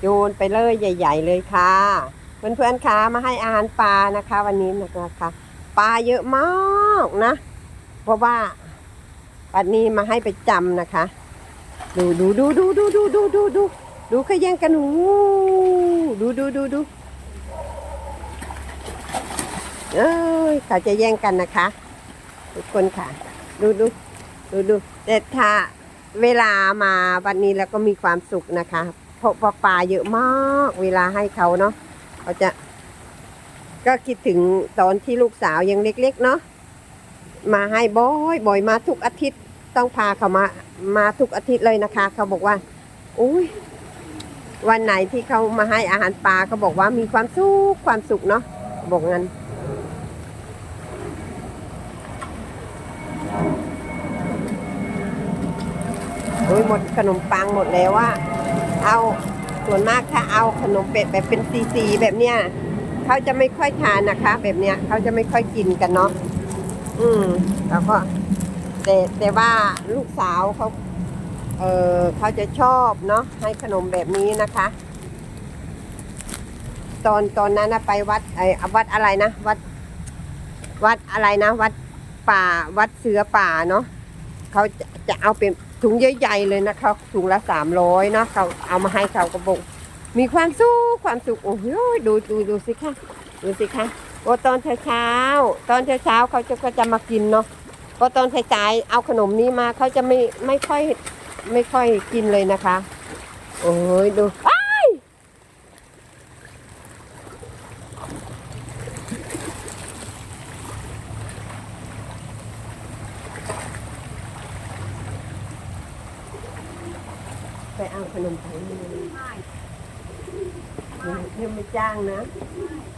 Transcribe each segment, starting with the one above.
โยนไปเลยใหญ่ ๆ เลยค่ะ เพื่อนๆคะมาให้อาหารปลานะคะ วันนี้นะคะปลาเยอะมากนะ เพราะว่าวันนี้มาให้ไปจำนะคะ ดูดูดูดูดูดูดูดูดูดูขาแย่งกันหูดูดูดูดูเอ้ยเขาจะแย่งกันนะคะ ทุกคนค่ะ ดูดูดูดูแต่ถ้าเวลามาวันนี้แล้วก็มีความสุขนะคะ เพราะว่าปลาเยอะมากเวลาให้เขาเนาะเขาจะ ก็คิดถึงตอนที่ลูกสาวยังเล็ก ๆ เนาะมาให้บ่อยบ่อยมาทุกอาทิตย์ต้องพาเขามามาทุกอาทิตย์เลยนะคะ เขาบอกว่าอุ้ยวันไหนที่เขามาให้อาหารปลาเขาบอกว่ามีความสุขความสุขเนาะบอกงั้นโอ้ยหมดขนมปังหมดแล้วว่า เอาส่วนมากถ้าเอาขนมเป็ดแบบเป็นซีๆแบบเนี้ยเขาจะไม่ค่อยทานนะคะ แบบเนี้ยเขาจะไม่ค่อยกินกันเนาะอืมแล้วก็ แต่แต่ว่าลูกสาวเขาเออเขาจะชอบเนาะให้ขนมแบบนี้นะคะ ตอนตอนนั้นนะไปวัดไอ้วัดอะไรนะวัด วัดอะไรนะ วัดป่าวัดเสือป่าเนาะเขาจะจะเอาเป็น ถุงใหญ่ๆเลยนะคะถุงละสามร้อยเนาะเขาเอามาให้เขากระบอกมีความสุขความสุขโอ้โหดูดูดูสิคะดูสิคะโอ้ตอนเช้าตอนเช้าเขาจะก็จะมากินเนาะพอตอนสายๆเอาขนมนี้มาเขาจะไม่ไม่ค่อยไม่ค่อยกินเลยนะคะ โอ้ยดูอ้าย ไปเอาขนมปังนี่เที่ยวไม่จ้างนะ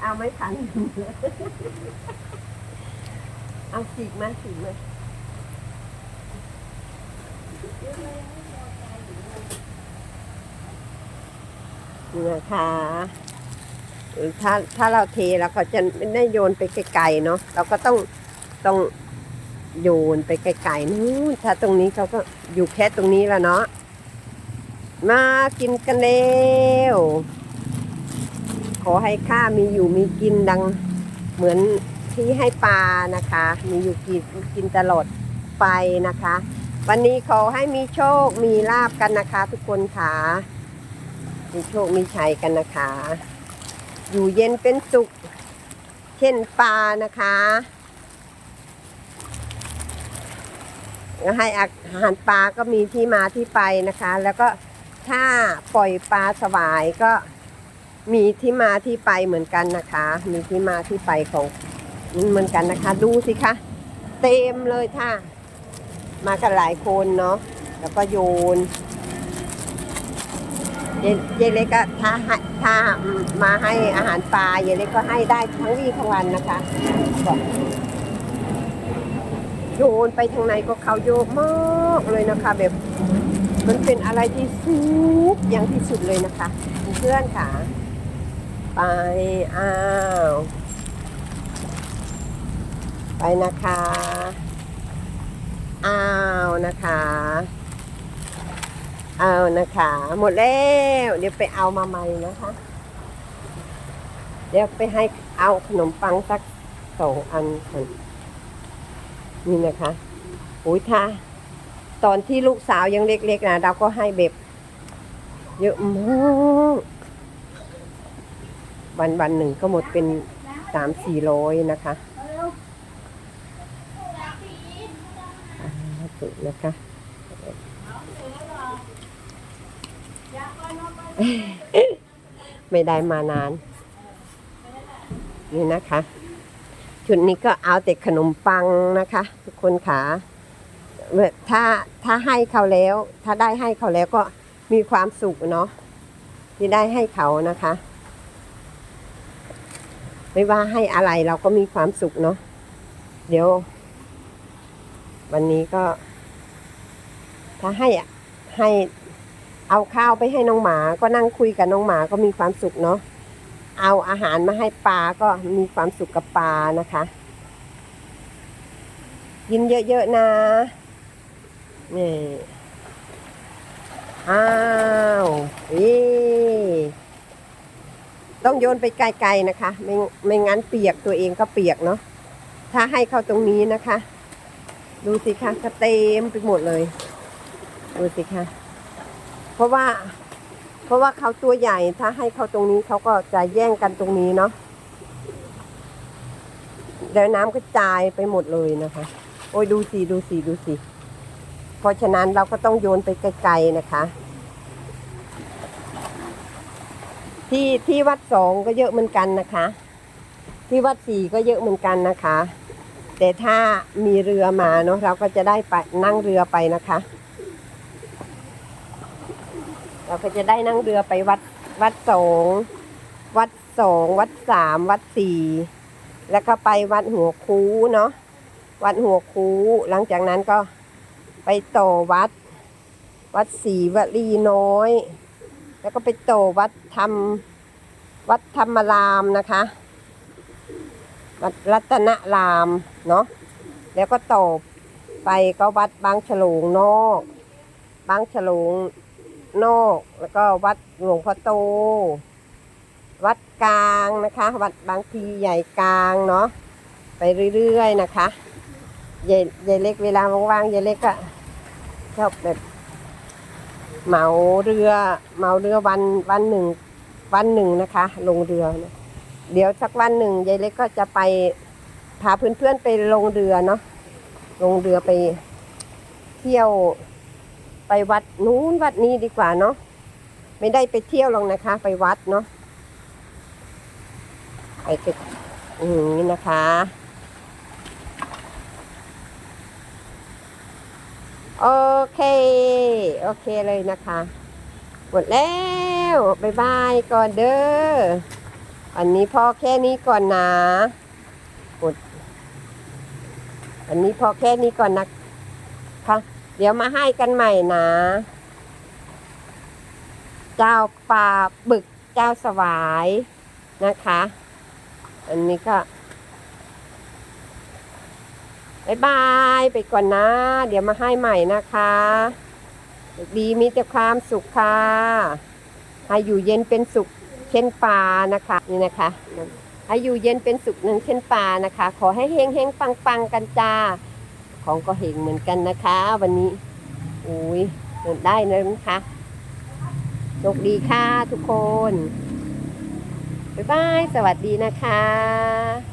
เอาไม่พันเอาสีกมาสีกมานี่นะคะถ้าถ้าเราเทแล้วก็จะไม่ได้โยนไปไกลๆเนาะเราก็ต้องต้องโยนไปไกลๆนู้นถ้าตรงนี้เขาก็อยู่แค่ตรงนี้แล้วเนาะ มากินกันเร็ว ขอให้ข้ามีอยู่มีกินดัง เหมือนที่ให้ปลานะคะ มีอยู่กินกินตลอดไปนะคะ วันนี้ขอให้มีโชคมีลาบกันนะคะ ทุกคนค่ะ มีโชคมีชัยกันนะคะ อยู่เย็นเป็นสุข เช่นปลานะคะให้อาหารปลาก็มีที่มาที่ไปนะคะ แล้วก็ ถ้าปล่อยปลาสวายก็มีที่มาที่ไปเหมือนกันนะคะ มีที่มาที่ไปของเหมือนกันนะคะ ดูสิคะ เต็มเลยค่ะ มากันหลายคนเนาะแล้วก็โยนเยเยเล็กก็ถ้าให้ถ้ามาให้อาหารปลาเยเล็กก็ให้ได้ทั้งวี่ทั้งวันนะคะโยนไปทางไหนก็เขาโยกมากเลยนะคะแบบ มันเป็นอะไรที่สุกอย่างที่สุดเลยนะคะ เพื่อนค่ะ ไปอ้าว ไปนะคะอ้าวนะคะเอานะคะ หมดแล้ว เดี๋ยวไปเอามาใหม่นะคะ เดี๋ยวไปให้เอาขนมปังสักสองอันก่อนนี่นะคะโอ้ยถ้า ตอนที่ลูกสาวยังเล็กๆนะเราก็ให้แบบเยอะมากวันวันหนึ่งก็หมดเป็นสามสี่ร้อยนะคะอ่าถูกนะคะ ไม่ได้มานาน นี่นะคะ ชุดนี้ก็เอาแต่ขนมปังนะคะ ทุกคนขา ถ้าถ้าให้เขาแล้ว ถ้าได้ให้เขาแล้วก็มีความสุขเนาะที่ได้ให้เขานะคะ ไม่ว่าให้อะไรเราก็มีความสุขเนาะเดี๋ยว วันนี้ก็ ถ้าให้อะให้เอาข้าวไปให้น้องหมาก็นั่งคุยกับน้องหมาก็มีความสุขเนาะเอาอาหารมาให้ปลาก็มีความสุขกับปลานะคะกินเยอะๆนะ นี่อ้าวเอ๊ต้องโยนไปไกลๆนะคะ ไม่ไม่งั้นเปียกตัวเองก็เปียกเนาะถ้าให้เข้าตรงนี้นะคะ ดูสิคะก็เต็มไปหมดเลย ดูสิคะเพราะว่า เพราะว่าเขาตัวใหญ่ถ้าให้เขาตรงนี้เขาก็จะแย่งกันตรงนี้เนาะเดี๋ยวน้ำกระจายไปหมดเลยนะคะ โอ้ยดูสิดูสิดูสิ เพราะฉะนั้นเราก็ต้องโยนไปไกลๆนะคะ ที่ที่วัดสองก็เยอะเหมือนกันนะคะ ที่วัดสี่ก็เยอะเหมือนกันนะคะ แต่ถ้ามีเรือมาเนาะเราก็จะได้ไปนั่งเรือไปนะคะ เราก็จะได้นั่งเรือไปวัดวัดสองวัดสองวัดสามวัดสี่แล้วก็ไปวัดหัวคูเนาะวัดหัวคูหลังจากนั้นก็ ไปต่อวัด วัดศรีวลีน้อย แล้วก็ไปต่อวัดธรรมวัดธรรมรามนะคะ วัดรัตนรามเนาะแล้วก็ต่อไปก็วัดบางฉลงนอก บางฉลงนอก แล้วก็วัดหลวงพ่อโต วัดกลางนะคะ วัดบางพีใหญ่กลางเนาะไปเรื่อยๆนะคะ ยายยายเล็กเวลาว่างๆยายเล็กก็ชอบแบบเหมาเรือเหมาเรือวันวันหนึ่ง วันหนึ่งนะคะ ลงเรือนะเดี๋ยวสักวันหนึ่งยายเล็กก็จะไปพาเพื่อนๆไปลงเรือเนาะลงเรือไปเที่ยวไปวัดนู้นวัดนี้ดีกว่าเนาะไม่ได้ไปเที่ยวหรอกนะคะ ไปวัดเนาะไปกันอย่างนี้นะคะ โอเค โอเคเลยนะคะ หมดแล้วบายบายก่อนเด้ออันนี้พอแค่นี้ก่อนนะหมดอันนี้พอแค่นี้ก่อนนะคะเดี๋ยวมาให้กันใหม่นะ เจ้าป่าบึกเจ้าสวายนะคะ อันนี้ก็ บายบายไปก่อนนะ เดี๋ยวมาให้ใหม่นะคะ ดีมีแต่ความสุขค่ะให้อยู่เย็นเป็นสุขเช่นปลานะคะ นี่นะคะให้อยู่เย็นเป็นสุขหนึ่งเช่นปลานะคะ ขอให้เฮงเฮงปังปังกันจ้า ของก็เฮงเหมือนกันนะคะ วันนี้อุ้ยเดินได้เลยนะคะโชคดีค่ะทุกคน บ๊ายบาย สวัสดีนะคะ